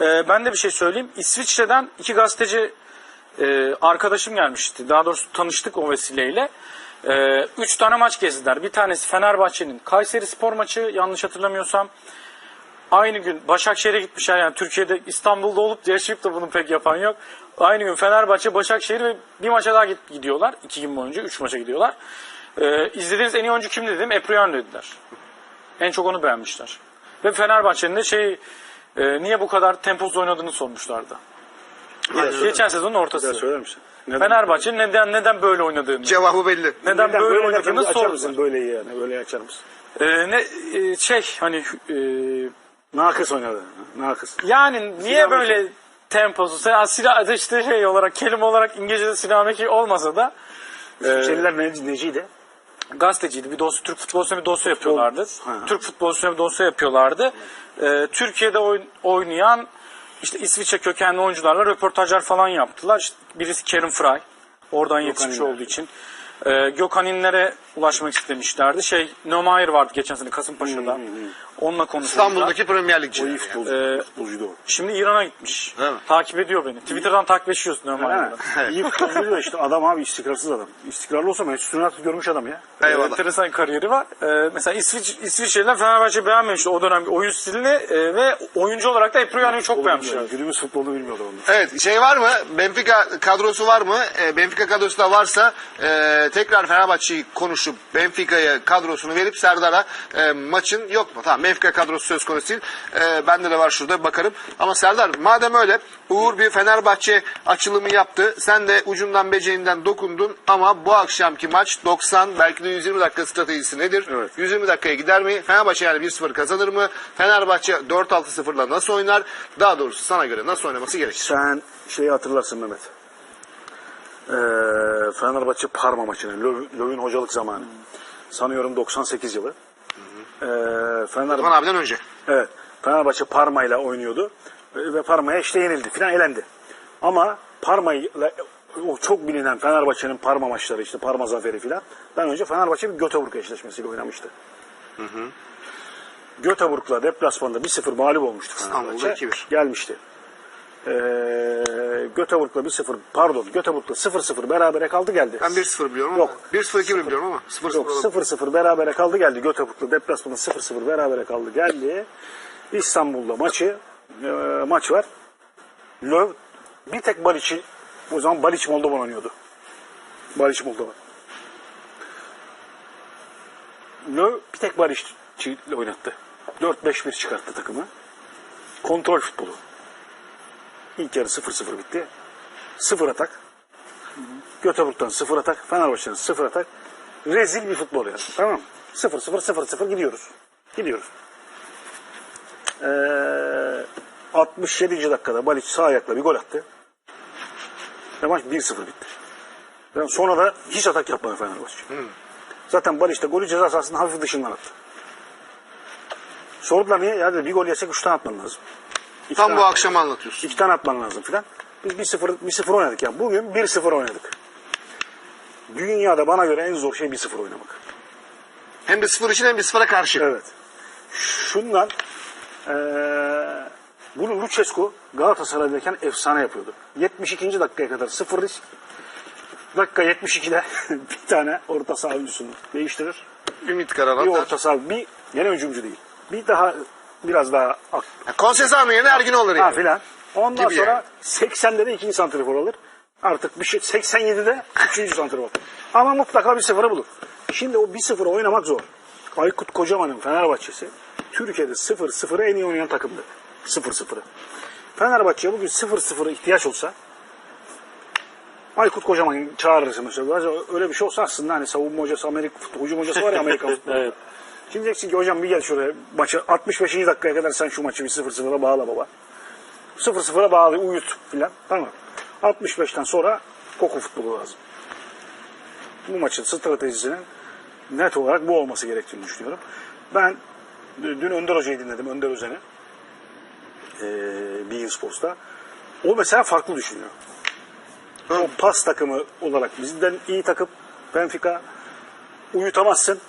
Ee, ben de bir şey söyleyeyim. İsviçre'den iki gazeteci e, arkadaşım gelmişti. Daha doğrusu tanıştık o vesileyle. Ee, üç tane maç gezdiler. Bir tanesi Fenerbahçe'nin Kayseri Spor maçı yanlış hatırlamıyorsam. Aynı gün Başakşehir'e gitmişler. Yani Türkiye'de İstanbul'da olup yaşayıp da bunu pek yapan yok. Aynı gün Fenerbahçe, Başakşehir ve bir maça daha git- gidiyorlar. iki gün boyunca. Üç maça gidiyorlar. Ee, izlediğiniz en iyi oyuncu kim dedim? Epriano dediler. En çok onu beğenmişler. Ve Fenerbahçe'nin de şey e, niye bu kadar temposuz oynadığını sormuşlardı. Geçen sezonun ortası. Söyler misin? Neden, Fenerbahçe'nin neden neden böyle oynadığını. Cevabı belli. Neden, neden böyle böyle oynadığını oynadığını açar sordular. mısın? Yani. Böyle açar mısın? E, ne e, şey hani e, Nakıs oynadı. Nakıs. yani niye böyle temposuz? Ya silah işte şey olarak kelime olarak İngilizce'de sinemeki olmasa da Şeyler ne, neciydi? Gazeteciydi. Bir dosya, Türk futboluna bir dosya yapıyorlardı. Ha. Türk futboluna bir dosya yapıyorlardı. Ee, Türkiye'de oyn- oynayan işte İsviçre kökenli oyuncularla röportajlar falan yaptılar. İşte birisi Kerim Fry. Oradan yetişmiş olduğu için. Ee, Gökhan İnler'e ulaşmak istemişlerdi. Şey, Neumayer vardı geçen sene Kasımpaşa'da. Onunla konuşuldular. İstanbul'daki Premier Lig'ci. O iyi futbolcu. Ee, futbolcuydu o. Şimdi İran'a gitmiş. Değil mi? Takip ediyor beni. Twitter'dan takipleşiyorsun Neumayer'la. iyi futbolcuydu da işte adam abi istikrarsız adam. İstikrarlı olsa Manchester United görmüş adam ya. Eyvallah. Enteresan kariyeri var. Ee, mesela İsviç, İsviçreliler Fenerbahçe beğenmemişti o dönem oyun stilini e, ve oyuncu olarak da Epriano'yu çok beğenmişler. Günümüz futbolunu bilmiyordu onlar. Evet şey var mı? Benfica kadrosu var mı? E, Benfica kadrosu da varsa e, tekrar Fenerbahçe'yi konuşup Benfica'ya kadrosunu verip Serdar'a e, maçın yok mu? Tamam Benfica kadrosu söz konusu değil. E, bende de var şurada bakarım. Ama Serdar madem öyle Uğur bir Fenerbahçe açılımı yaptı. Sen de ucundan becerinden dokundun ama bu akşamki maç 90 belki de 120 dakika stratejisi nedir? Evet. 120 dakikaya gider mi? Fenerbahçe yani 1-0 kazanır mı? Fenerbahçe 4-6-0'la nasıl oynar? Daha doğrusu sana göre nasıl oynaması gerekir? Sen şeyi hatırlarsın Mehmet. Ee, Fenerbahçe Parma maçını. Löw'ün hocalık zamanı. Sanıyorum 98 yılı. Ee, Fenerbahçe Osman abiden önce. Evet. Fenerbahçe Parma ile oynuyordu. Ve Parma'ya işte yenildi filan elendi. Ama Parma'yı o çok bilinen Fenerbahçe'nin Parma maçları işte Parma zaferi filan. Ben önce Fenerbahçe bir Göteborg eşleşmesiyle oynamıştı. Göteborg'la deplasmanda 1-0 mağlup olmuştu İstanbul'da Fenerbahçe. 2-1. Gelmişti. Ee, Göteborg'la 1-0 pardon Göteborg'la 0-0 berabere kaldı geldi. Ben 1-0 biliyorum ama. Yok. 1-0-2 biliyorum ama. 0-0 Yok olabilir. 0-0 berabere kaldı geldi. Göteborg'la deplasmanda 0-0 berabere kaldı geldi. İstanbul'da maçı e, maç var. Löw bir tek Baliç'i o zaman Baliç Moldovan oynuyordu. Baliç Moldovan. Löw bir tek Baliç'i oynattı. 4-5-1 çıkarttı takımı. Kontrol futbolu. İlk yarı 0-0 bitti. 0 atak. Göteborg'dan 0 atak, Fenerbahçe'den 0 atak. Rezil bir futbol yani. Tamam. 0 0 0 0 gidiyoruz. Gidiyoruz. Ee, 67. dakikada Balic sağ ayakla bir gol attı. Ve maç 1-0 bitti. Yani sonra da hiç atak yapmadı Fenerbahçe. Zaten Balic de golü ceza sahasının hafif dışından attı. Sordular niye? Ya dedi, bir gol yesek 3 tane atman lazım. İki Tam tane bu akşam anlatıyorsun. İki tane atman lazım filan. Biz 1-0 1-0 oynadık yani. Bugün 1-0 oynadık. Dünyada bana göre en zor şey 1-0 oynamak. Hem 1-0 için hem 1-0'a karşı. Evet. Şundan eee bunu Lucescu Galatasaray'dayken efsane yapıyordu. 72. dakikaya kadar sıfır risk. Dakika 72'de bir tane orta saha oyuncusunu değiştirir. Ümit Bir Karalan. orta saha, bir gene hücumcu değil. Bir daha biraz daha ak- Konsesano yerine Ergin olur Ha yani. filan. Ondan Gibi sonra yani. 80'de de ikinci santrifor alır. Artık bir şey 87'de üçüncü santrifor. Ama mutlaka bir sıfırı bulur. Şimdi o bir sıfır oynamak zor. Aykut Kocaman'ın Fenerbahçesi Türkiye'de 0-0'ı en iyi oynayan takımdı. 0-0'ı. Fenerbahçe'ye bugün 0-0'a ihtiyaç olsa Aykut Kocaman çağırırsın mesela. Öyle bir şey olsa aslında hani savunma hocası, Amerika futbol, hücum hocası var ya Amerika futbolu. Evet. Şimdi diyeceksin ki hocam bir gel şuraya maçı 65. dakikaya kadar sen şu maçı bir 0-0'a bağla baba. 0-0'a bağlı uyut filan. Tamam. 65'ten sonra koku futbolu lazım. Bu maçın stratejisinin net olarak bu olması gerektiğini düşünüyorum. Ben dün Önder Hoca'yı dinledim. Önder Özen'i. Ee, Bein Sports'ta. O mesela farklı düşünüyor. O pas takımı olarak bizden iyi takım Benfica uyutamazsın.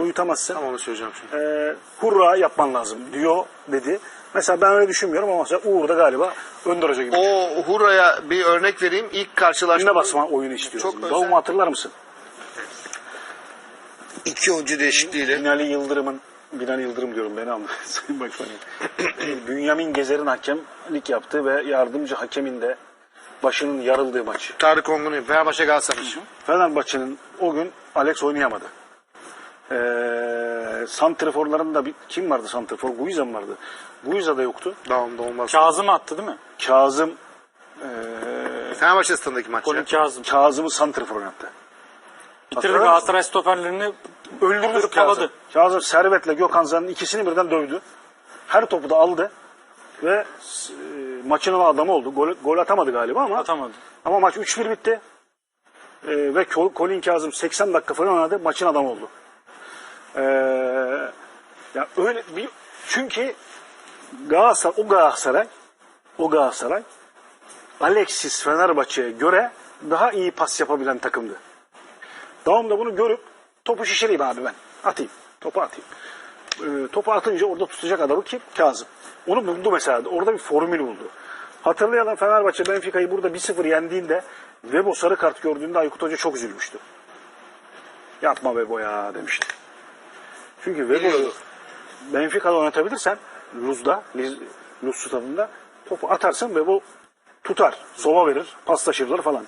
Uyutamazsın Tam onu söyleyeceğim şimdi. e, hurra yapman lazım diyor dedi. Mesela ben öyle düşünmüyorum ama mesela Uğur da galiba Önder Hoca gibi. O Hura'ya bir örnek vereyim. İlk karşılaşma Önüne basma oyunu istiyorsun. Çok özel. Davum'u hatırlar mısın? iki oyuncu değişikliğiyle. Binali Yıldırım'ın Binali Yıldırım diyorum beni anla. Sayın Başkanım. Bünyamin Gezer'in hakemlik yaptığı ve yardımcı hakemin de başının yarıldığı maç. Tarık Ongun'un Fenerbahçe Galatasaray. Fenerbahçe'nin o gün Alex oynayamadı. Ee, santriforlarında bir, kim vardı santrifor? Guiza mı vardı? Guiza da yoktu. Devamında olmaz. Kazım attı değil mi? Kazım Fenerbahçe stadındaki maç. Colin ya. Kazım. Kazım'ı santrifor oynattı. Bitirdi Hatırlar Galatasaray stoperlerini Öldürdü Kazım. Kazım. Kazım Servet'le Gökhan Zan'ın ikisini birden dövdü. Her topu da aldı. Ve e, maçın adamı oldu. Gol, gol atamadı galiba ama atamadı. ama maç 3-1 bitti. E, ve Colin Kazım 80 dakika falan oynadı. Maçın adamı oldu. E, ya öyle bir çünkü Galatasaray o Galatasaray o Galatasaray Alexis Fenerbahçe'ye göre daha iyi pas yapabilen takımdı. Davam da bunu görüp topu şişireyim abi ben. Atayım. Topu atayım. Ee, topu atınca orada tutacak adamı kim? Kazım. Onu buldu mesela. Orada bir formül buldu. Hatırlayalım Fenerbahçe Benfica'yı burada 1-0 yendiğinde Vebo sarı kart gördüğünde Aykut Hoca çok üzülmüştü. Yapma Vebo ya demişti. Çünkü Biliyordu. Benfica'da oynatabilirsen Luz'da, Luz stadında topu atarsın Vebo tutar. Sova verir, paslaşırlar falan.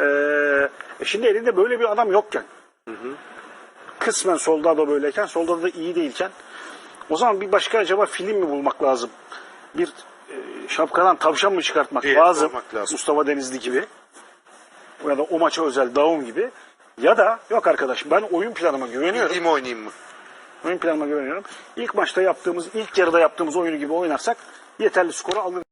Ee, e şimdi elinde böyle bir adam yokken kısmen solda da böyleyken solda da iyi değilken o zaman bir başka acaba film mi bulmak lazım? Bir e, şapkadan tavşan mı çıkartmak Bir lazım? lazım. Mustafa Denizli gibi ya da o maça özel Daum gibi ya da yok arkadaş ben oyun planıma güveniyorum. Bildiğimi oynayayım mı? Oyun planıma güveniyorum. İlk maçta yaptığımız, ilk yarıda yaptığımız oyunu gibi oynarsak yeterli skoru alır.